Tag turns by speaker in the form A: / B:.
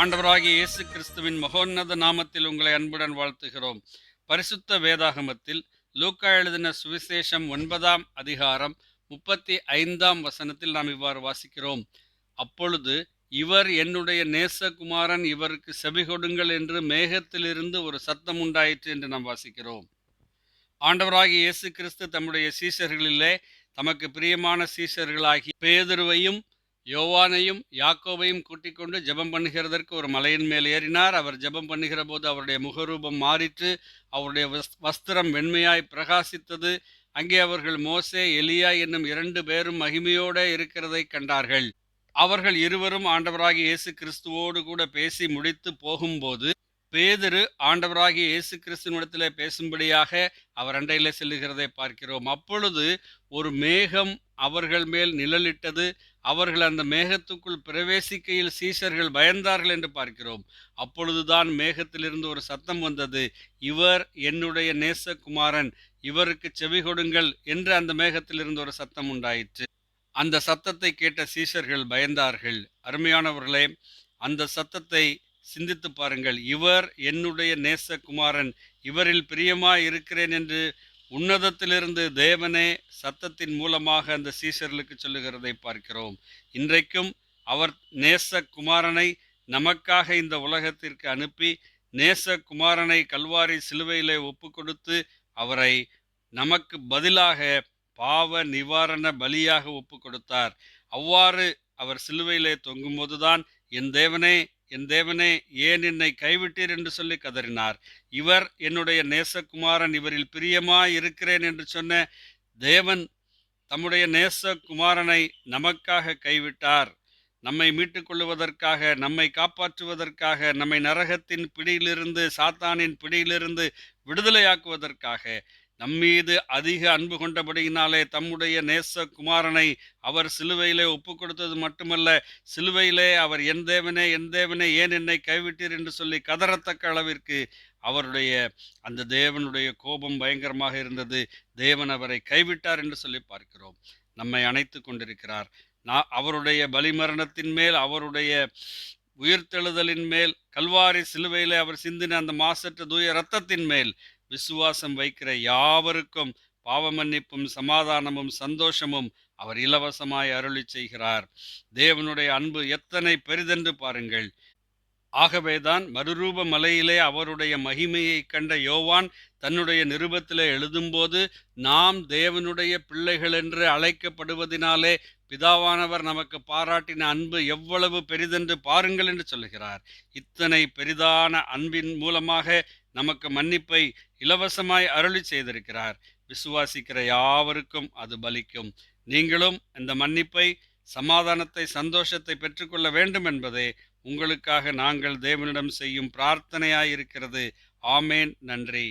A: ஆண்டவராகிய இயேசு கிறிஸ்துவின் மகோன்னத நாமத்தில் உங்களை அன்புடன் வாழ்த்துகிறோம் பரிசுத்த வேதாகமத்தில் லூக்கா எழுதின சுவிசேஷம் ஒன்பதாம் அதிகாரம் முப்பத்தி ஐந்தாம் வசனத்தில் நாம் இவ்வாறு வாசிக்கிறோம் அப்பொழுது இவர் என்னுடைய நேசகுமாரன் இவருக்கு செவி கொடுங்கள் என்று மேகத்திலிருந்து ஒரு சத்தம் உண்டாயிற்று என்று நாம் வாசிக்கிறோம் ஆண்டவராகிய இயேசு கிறிஸ்து தம்முடைய சீசர்களிலே தமக்கு பிரியமான சீசர்களாகி பேதுருவையும் யோவானையும் யாக்கோவையும் கூட்டிக் கொண்டு ஜெபம் பண்ணுகிறதற்கு ஒரு மலையின் மேல் ஏறினார் அவர் ஜெபம் பண்ணுகிற போது அவருடைய முகரூபம் மாறிற்று அவருடைய வஸ்திரம் வெண்மையாய் பிரகாசித்தது அங்கே அவர்கள் மோசே எலியா என்னும் இரண்டு பேரும் மகிமையோட இருக்கிறதை கண்டார்கள் அவர்கள் இருவரும் ஆண்டவராகி இயேசு கிறிஸ்துவோடு கூட பேசி முடித்து போகும்போது பேதரு ஆண்டவராகி இயேசு கிறிஸ்துவனிடத்திலே பேசும்படியாக அவர் அண்டையில் செல்லுகிறதை பார்க்கிறோம் அப்பொழுது ஒரு மேகம் அவர்கள் மேல் நிழலிட்டது அவர்கள் அந்த மேகத்துக்குள் பிரவேசிக்கையில் சீசர்கள் பயந்தார்கள் என்று பார்க்கிறோம் அப்பொழுதுதான் மேகத்திலிருந்து ஒரு சத்தம் வந்தது இவர் என்னுடைய நேசகுமாரன் இவருக்கு செவி கொடுங்கள் என்று அந்த மேகத்திலிருந்து ஒரு சத்தம் உண்டாயிற்று அந்த சத்தத்தை கேட்ட சீசர்கள் பயந்தார்கள் அருமையானவர்களே அந்த சத்தத்தை சிந்தித்து பாருங்கள் இவர் என்னுடைய நேசகுமாரன் இவரில் பிரியமாய் இருக்கிறேன் என்று உன்னதத்திலிருந்து தேவனே சத்தத்தின் மூலமாக அந்த சீசர்களுக்கு சொல்லுகிறதை பார்க்கிறோம் இன்றைக்கும் அவர் நேச குமாரனை நமக்காக இந்த உலகத்திற்கு அனுப்பி நேச குமாரனை கல்வாரி சிலுவையிலே ஒப்பு கொடுத்து அவரை நமக்கு பதிலாக பாவ நிவாரண பலியாக ஒப்பு கொடுத்தார் அவ்வாறு அவர் சிலுவையிலே தொங்கும்போதுதான் என் தேவனே என் தேவனே ஏன் என்னை கைவிட்டீர் என்று சொல்லி கதறினார் இவர் என்னுடைய நேசகுமாரன் இவரில் பிரியமாய் இருக்கிறேன் என்று சொன்ன தேவன் தம்முடைய நேசகுமாரனை நமக்காக கைவிட்டார் நம்மை மீட்டுக் கொள்வதற்காக நம்மை காப்பாற்றுவதற்காக நம்மை நரகத்தின் பிடியிலிருந்து சாத்தானின் பிடியிலிருந்து விடுதலையாக்குவதற்காக நம்மீது அதிக அன்பு கொண்டபடியினாலே தம்முடைய நேச குமாரனை அவர் சிலுவையிலே ஒப்பு கொடுத்தது மட்டுமல்ல சிலுவையிலே அவர் என் தேவனே என் தேவனே ஏன் என்னை கைவிட்டீர் என்று சொல்லி கதறத்தக்க அளவிற்கு அவருடைய அந்த தேவனுடைய கோபம் பயங்கரமாக இருந்தது தேவன் அவரை கைவிட்டார் என்று சொல்லி பார்க்கிறோம் நம்மை அணைத்து கொண்டிருக்கிறார் நான் அவருடைய பலிமரணத்தின் மேல் அவருடைய உயிர்த்தெழுதலின் மேல் கல்வாரி சிலுவையிலே அவர் சிந்தின அந்த மாசற்ற தூய ரத்தத்தின் மேல் விசுவாசம் வைக்கிற யாவருக்கும் பாவமன்னிப்பும் சமாதானமும் சந்தோஷமும் அவர் இலவசமாய் அருளி செய்கிறார் தேவனுடைய அன்பு எத்தனை பெரிதென்று பாருங்கள் ஆகவேதான் மறுரூப மலையிலே அவருடைய மகிமையை கண்ட யோவான் தன்னுடைய நிருபத்திலே எழுதும்போது நாம் தேவனுடைய பிள்ளைகள் என்று அழைக்கப்படுவதினாலே பிதாவானவர் நமக்கு பாராட்டின அன்பு எவ்வளவு பெரிதென்று பாருங்கள் என்று சொல்லுகிறார் இத்தனை பெரிதான அன்பின் மூலமாக நமக்கு மன்னிப்பை இலவசமாய் அருளி செய்திருக்கிறார் விசுவாசிக்கிற யாவருக்கும் அது பலிக்கும் நீங்களும் இந்த மன்னிப்பை சமாதானத்தை சந்தோஷத்தை பெற்றுக்கொள்ள வேண்டும் என்பதே உங்களுக்காக நாங்கள் தேவனிடம் செய்யும் பிரார்த்தனையாயிருக்கிறது ஆமேன் நன்றி